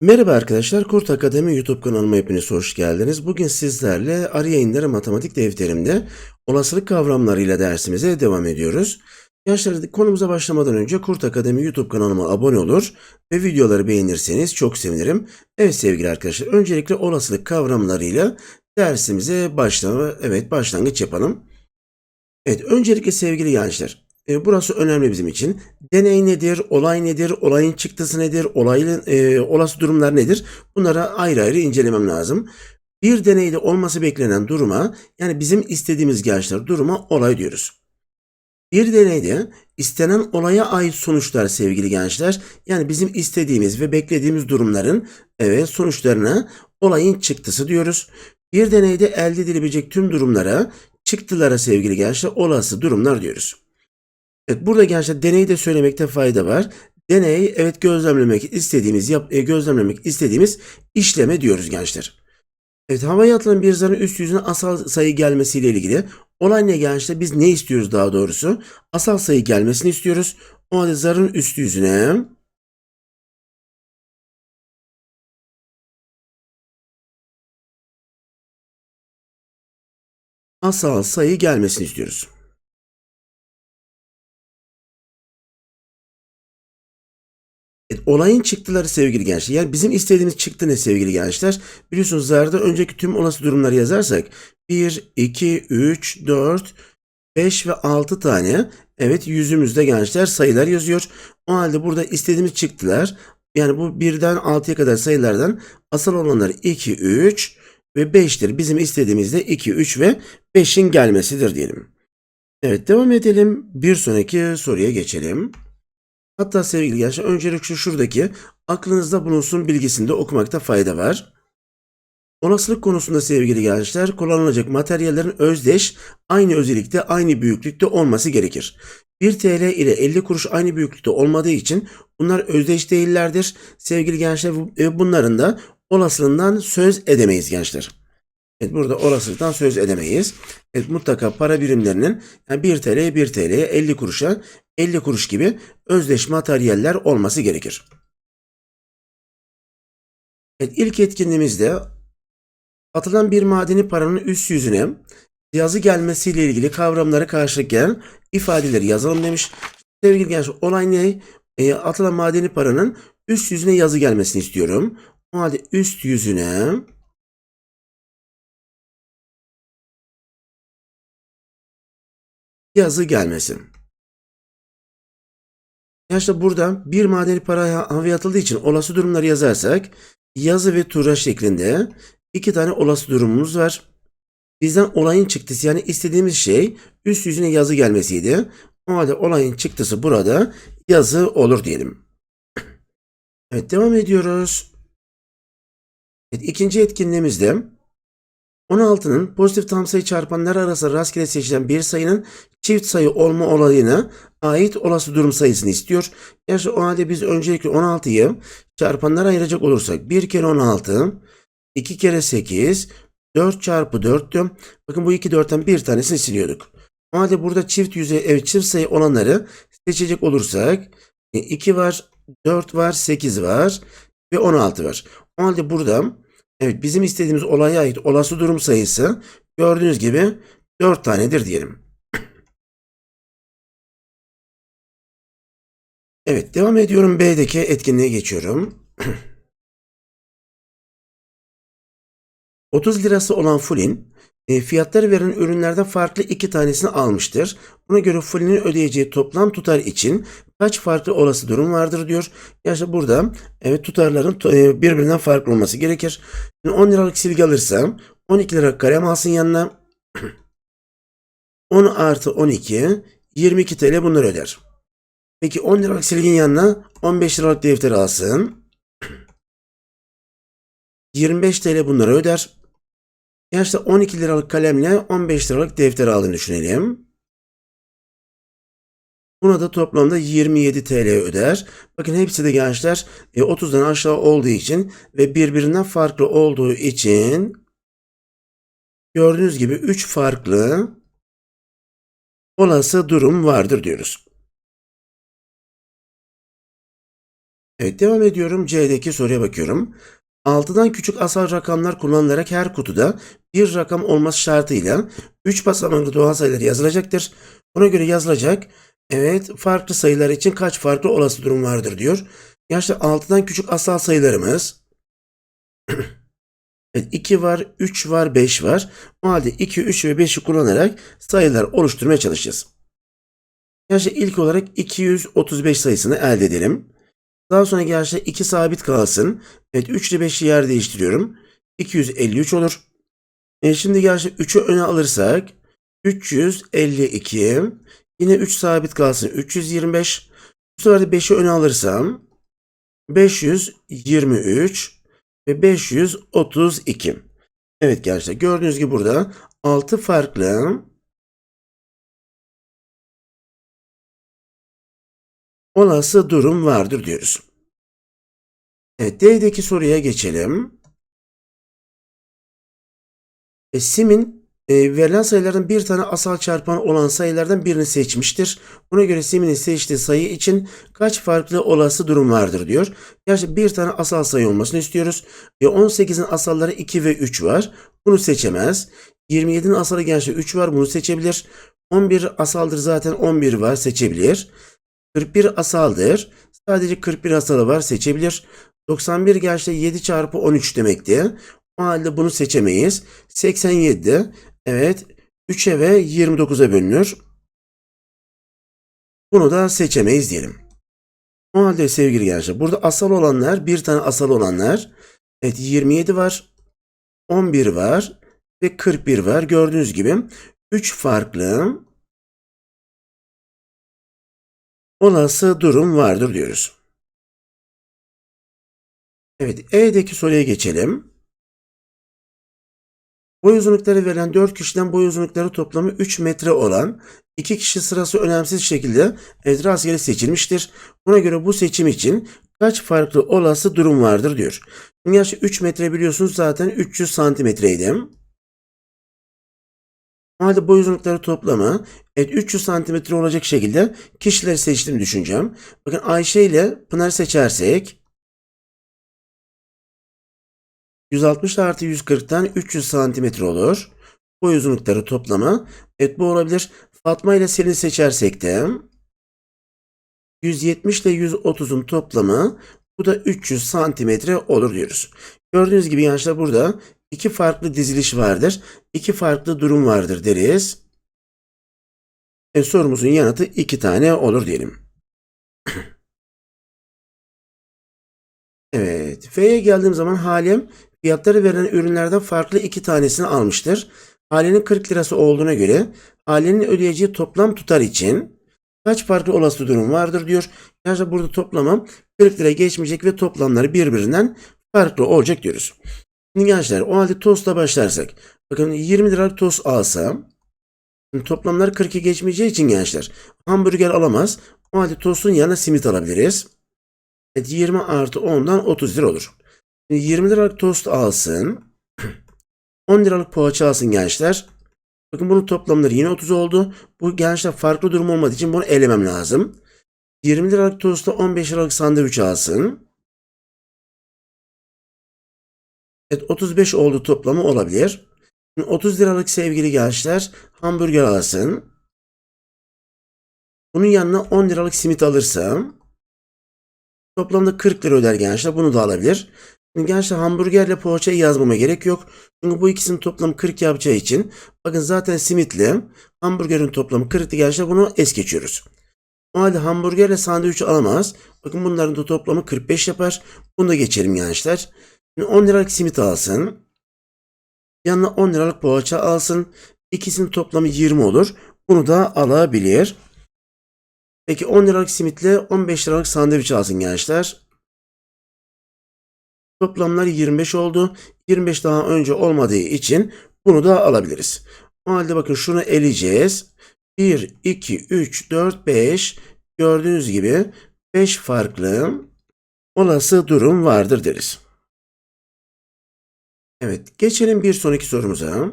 Merhaba arkadaşlar, Kurt Akademi YouTube kanalıma hepiniz hoş geldiniz. Bugün sizlerle Arı Yayınları Matematik Defterimde olasılık kavramlarıyla dersimize devam ediyoruz. Gençler konumuza başlamadan önce Kurt Akademi YouTube kanalıma abone olur ve videoları beğenirseniz çok sevinirim. Evet sevgili arkadaşlar, öncelikle olasılık kavramlarıyla dersimize başlama, evet başlangıç yapalım. Evet, öncelikle sevgili gençler, e, burası önemli bizim için. Deney nedir, olay nedir, olayın çıktısı nedir, olayın e, olası durumlar nedir? Bunlara ayrı ayrı incelemem lazım. Bir deneyde olması beklenen duruma, yani bizim istediğimiz gençler duruma olay diyoruz. Bir deneyde istenen olaya ait sonuçlar sevgili gençler, yani bizim istediğimiz ve beklediğimiz durumların evet sonuçlarına olayın çıktısı diyoruz. Bir deneyde elde edilebilecek tüm durumlara çıktılara sevgili gençler olası durumlar diyoruz. Evet burada gençler deneyi de söylemekte fayda var. Deney evet gözlemlemek istediğimiz yap, e, gözlemlemek istediğimiz işleme diyoruz gençler. Evet havaya atılan bir zarın üst yüzüne asal sayı gelmesiyle ilgili olay ne gençler? Biz ne istiyoruz daha doğrusu? Asal sayı gelmesini istiyoruz. O halde zarın üst yüzüne asal sayı gelmesini istiyoruz. Olayın çıktıları sevgili gençler. Yani bizim istediğimiz çıktı ne sevgili gençler? Biliyorsunuz zarda önceki tüm olası durumları yazarsak 1, 2, 3, 4, 5 ve 6 tane evet yüzümüzde gençler sayılar yazıyor. O halde burada istediğimiz çıktılar. Yani bu 1'den 6'ya kadar sayılardan asal olanlar 2, 3 ve 5'tir. Bizim istediğimiz de 2, 3 ve 5'in gelmesidir diyelim. Evet devam edelim. Bir sonraki soruya geçelim. Hatta sevgili gençler öncelikle şu şuradaki aklınızda bulunsun bilgisinde okumakta fayda var. Olasılık konusunda sevgili gençler kullanılacak materyallerin özdeş, aynı özellikte, aynı büyüklükte olması gerekir. 1 TL ile 50 kuruş aynı büyüklükte olmadığı için bunlar özdeş değillerdir. Sevgili gençler e, bunların da olasılığından söz edemeyiz gençler. Evet burada olasılıktan söz edemeyiz. Evet mutlaka para birimlerinin yani 1 TL'ye 1 TL'ye 50 kuruşa 50 kuruş gibi özdeş materyaller olması gerekir. Evet ilk etkinliğimizde atılan bir madeni paranın üst yüzüne yazı gelmesiyle ilgili kavramları karşılık gelen ifadeleri yazalım demiş. Sevgili gençler olay ne? E, atılan madeni paranın üst yüzüne yazı gelmesini istiyorum. O halde üst yüzüne yazı gelmesin. İşte burada bir madeni para havaya atıldığı için olası durumları yazarsak yazı ve tura şeklinde iki tane olası durumumuz var. Bizden olayın çıktısı yani istediğimiz şey üst yüzüne yazı gelmesiydi. O halde olayın çıktısı burada yazı olur diyelim. Evet devam ediyoruz. Evet, ikinci etkinliğimizde 16'nın pozitif tam sayı çarpanları arasında rastgele seçilen bir sayının çift sayı olma olayına ait olası durum sayısını istiyor. Yani o halde biz öncelikle 16'yı çarpanlara ayıracak olursak 1 kere 16, 2 kere 8, 4 çarpı 4'tü. Bakın bu iki 4'ten bir tanesini siliyorduk. O halde burada çift yüzey, evet çift sayı olanları seçecek olursak 2 var, 4 var, 8 var ve 16 var. O halde burada evet bizim istediğimiz olaya ait olası durum sayısı gördüğünüz gibi 4 tanedir diyelim. Evet devam ediyorum. B'deki etkinliğe geçiyorum. 30 lirası olan Fulin e, fiyatları veren ürünlerden farklı iki tanesini almıştır. Buna göre Fulin'in ödeyeceği toplam tutar için kaç farklı olası durum vardır diyor. Yani burada evet tutarların e, birbirinden farklı olması gerekir. Şimdi 10 liralık silgi alırsam 12 lira kalem alsın yanına. 10 artı 12 22 TL bunları öder. Peki 10 liralık silgin yanına 15 liralık defter alsın. 25 TL bunları öder. Yani işte 12 liralık kalemle 15 liralık defter aldığını düşünelim. Buna da toplamda 27 TL öder. Bakın hepsi de gençler 30'dan e, aşağı olduğu için ve birbirinden farklı olduğu için gördüğünüz gibi 3 farklı olası durum vardır diyoruz. Evet devam ediyorum. C'deki soruya bakıyorum. 6'dan küçük asal rakamlar kullanılarak her kutuda bir rakam olması şartıyla 3 basamaklı doğal sayılar yazılacaktır. Buna göre yazılacak. Evet farklı sayılar için kaç farklı olası durum vardır diyor. Yaşta 6'dan küçük asal sayılarımız Evet 2 var, 3 var, 5 var. O halde 2, 3 ve 5'i kullanarak sayılar oluşturmaya çalışacağız. Yaşta ilk olarak 235 sayısını elde edelim. Daha sonra gerçekten 2 sabit kalsın. Evet 3 ile 5'i yer değiştiriyorum. 253 olur. E şimdi gerçekten 3'ü öne alırsak 352. Yine 3 sabit kalsın. 325. Bu sefer de 5'i öne alırsam 523 ve 532. Evet gençler gördüğünüz gibi burada 6 farklı olası durum vardır diyoruz. Evet D'deki soruya geçelim. E, Sim'in e, verilen sayılardan bir tane asal çarpanı olan sayılardan birini seçmiştir. Buna göre Sim'in seçtiği sayı için kaç farklı olası durum vardır diyor. Gerçi bir tane asal sayı olmasını istiyoruz. E, 18'in asalları 2 ve 3 var. Bunu seçemez. 27'nin asalı gerçi 3 var. Bunu seçebilir. 11 asaldır zaten 11 var seçebilir. 41 asaldır. Sadece 41 asalı var seçebilir. 91 gerçekten 7 çarpı 13 demekti. O halde bunu seçemeyiz. 87 evet 3'e ve 29'a bölünür. Bunu da seçemeyiz diyelim. O halde sevgili gençler burada asal olanlar bir tane asal olanlar evet 27 var 11 var ve 41 var. Gördüğünüz gibi 3 farklı olası durum vardır diyoruz. Evet, E'deki soruya geçelim. Boy uzunlukları verilen 4 kişiden boy uzunlukları toplamı 3 metre olan 2 kişi sırası önemsiz şekilde evet, rastgele seçilmiştir. Buna göre bu seçim için kaç farklı olası durum vardır diyor. Gerçi 3 metre biliyorsunuz zaten 300 santimetreydi. O halde boy uzunlukları toplamı evet 300 santimetre olacak şekilde kişileri seçtiğimi düşüneceğim. Bakın Ayşe ile Pınar seçersek 160 artı 140'tan 300 santimetre olur. Boy uzunlukları toplamı. Evet bu olabilir. Fatma ile Selin seçersek de 170 ile 130'un toplamı bu da 300 santimetre olur diyoruz. Gördüğünüz gibi gençler burada iki farklı diziliş vardır. iki farklı durum vardır deriz. E, sorumuzun yanıtı iki tane olur diyelim. Evet. F'ye geldiğim zaman Halim fiyatları verilen ürünlerden farklı iki tanesini almıştır. Halenin 40 lirası olduğuna göre halenin ödeyeceği toplam tutar için kaç farklı olası durum vardır diyor. Yani burada toplamam 40 lira geçmeyecek ve toplamları birbirinden farklı olacak diyoruz. Şimdi gençler o halde tostla başlarsak. Bakın 20 liralık tost alsam toplamlar 40'ı geçmeyeceği için gençler hamburger alamaz. O halde tostun yanına simit alabiliriz. Evet 20 artı 10'dan 30 lira olur. 20 liralık tost alsın. 10 liralık poğaça alsın gençler. Bakın bunun toplamları yine 30 oldu. Bu gençler farklı durum olmadığı için bunu elemem lazım. 20 liralık tosta 15 liralık sandviç alsın. Evet 35 oldu toplamı olabilir. 30 liralık sevgili gençler hamburger alsın. Bunun yanına 10 liralık simit alırsam toplamda 40 lira öder gençler. Bunu da alabilir. Gençler hamburgerle poğaçayı yazmama gerek yok. Çünkü bu ikisinin toplamı 40 yapacağı için bakın zaten simitle hamburgerin toplamı 40'tı gençler. Bunu es geçiyoruz. O halde hamburgerle sandviç alamaz. Bakın bunların da toplamı 45 yapar. Bunu da geçelim gençler. Şimdi 10 liralık simit alsın. Yanına 10 liralık poğaça alsın. İkisinin toplamı 20 olur. Bunu da alabilir. Peki 10 liralık simitle 15 liralık sandviç alsın gençler. Toplamlar 25 oldu. 25 daha önce olmadığı için bunu da alabiliriz. O halde bakın şunu eleyeceğiz. 1, 2, 3, 4, 5 gördüğünüz gibi 5 farklı olası durum vardır deriz. Evet geçelim bir sonraki sorumuza.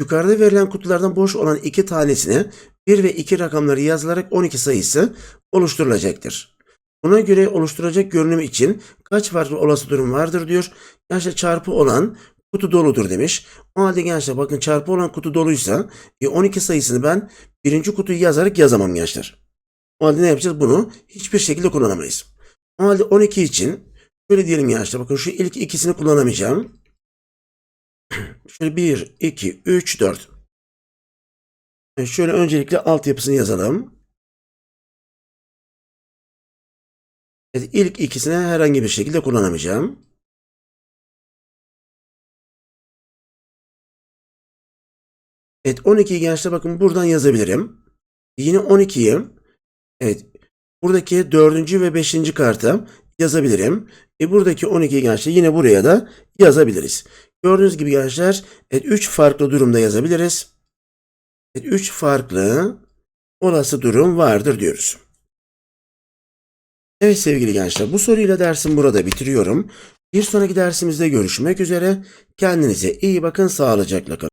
Yukarıda verilen kutulardan boş olan iki tanesine 1 ve 2 rakamları yazılarak 12 sayısı oluşturulacaktır. Buna göre oluşturacak görünüm için kaç farklı olası durum vardır diyor. Gençler çarpı olan kutu doludur demiş. O halde gençler bakın çarpı olan kutu doluysa e, 12 sayısını ben birinci kutuyu yazarak yazamam gençler. O halde ne yapacağız? Bunu hiçbir şekilde kullanamayız. O halde 12 için şöyle diyelim gençler bakın şu ilk ikisini kullanamayacağım. Şöyle 1, 2, 3, 4. E, Şöyle öncelikle altyapısını yazalım. Evet, ilk ikisine herhangi bir şekilde kullanamayacağım. Evet 12'yi gençler bakın buradan yazabilirim. Yine 12'yi evet buradaki 4. ve 5. karta yazabilirim. E buradaki 12 gençler yine buraya da yazabiliriz. Gördüğünüz gibi gençler evet 3 farklı durumda yazabiliriz. Evet 3 farklı olası durum vardır diyoruz. Evet sevgili gençler bu soruyla dersim burada bitiriyorum. Bir sonraki dersimizde görüşmek üzere. Kendinize iyi bakın sağlıcakla kalın.